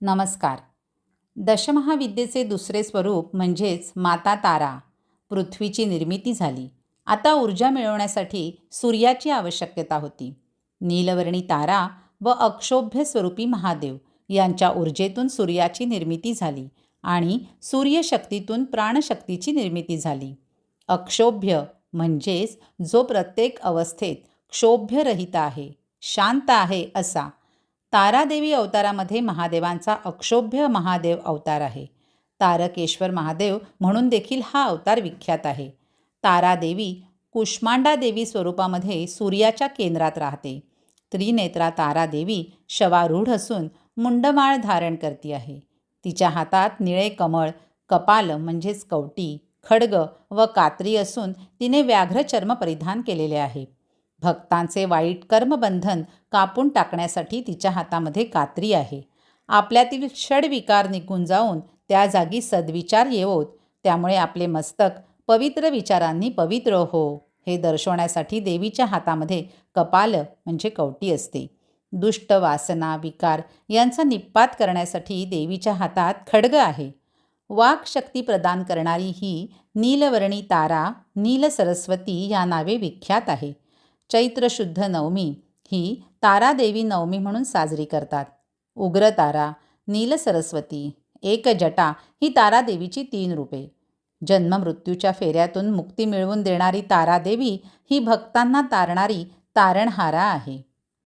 नमस्कार. दशमहाविद्येचे दुसरे स्वरूप म्हणजेच माता तारा पृथ्वीची निर्मिती झाली. आता ऊर्जा मिळवण्यासाठी सूर्याची आवश्यकता होती. नीलवर्णी तारा व अक्षोभ्य स्वरूपी महादेव यांच्या ऊर्जेतून सूर्याची निर्मिती झाली आणि सूर्यशक्तीतून प्राणशक्तीची निर्मिती झाली. अक्षोभ्य म्हणजेच जो प्रत्येक अवस्थेत क्षोभ्यरहित आहे शांत आहे असा तारादेवी अवतारामध्ये महादेवांचा अक्षोभ्य महादेव अवतार आहे. तारकेश्वर महादेव म्हणून देखील हा अवतार विख्यात आहे. तारादेवी कुष्मांडा देवी स्वरूपामध्ये सूर्याच्या केंद्रात राहते. त्रिनेत्रा तारादेवी शवारूढ असून मुंडमाळ धारण करती आहे. तिच्या हातात निळे कमळ कपाल म्हणजेच कवटी खड्ग व कात्री असून तिने व्याघ्र चर्म परिधान केलेले आहे. भक्तांचे वाईट कर्मबंधन कापून टाकण्यासाठी तिच्या हातामध्ये कात्री आहे. आपल्यातील षडविकार निघून जाऊन त्या जागी सद्विचार येवोत. त्यामुळे आपले मस्तक पवित्र विचारांनी पवित्र हो हे दर्शवण्यासाठी देवीच्या हातामध्ये कपाल म्हणजे कवटी असते. दुष्ट वासना विकार यांचा निपात करण्यासाठी देवीच्या हातात खडग आहे. वाकशक्ती प्रदान करणारी ही नीलवर्णी तारा नील सरस्वती या नावे विख्यात आहे. चैत्र शुद्ध नवमी ही तारादेवी नवमी म्हणून साजरी करतात. उग्र तारा नील सरस्वती एक जटा ही तारादेवीची तीन रूपे. जन्ममृत्यूच्या फेऱ्यातून मुक्ती मिळवून देणारी तारादेवी ही भक्तांना तारणारी तारणहारा आहे.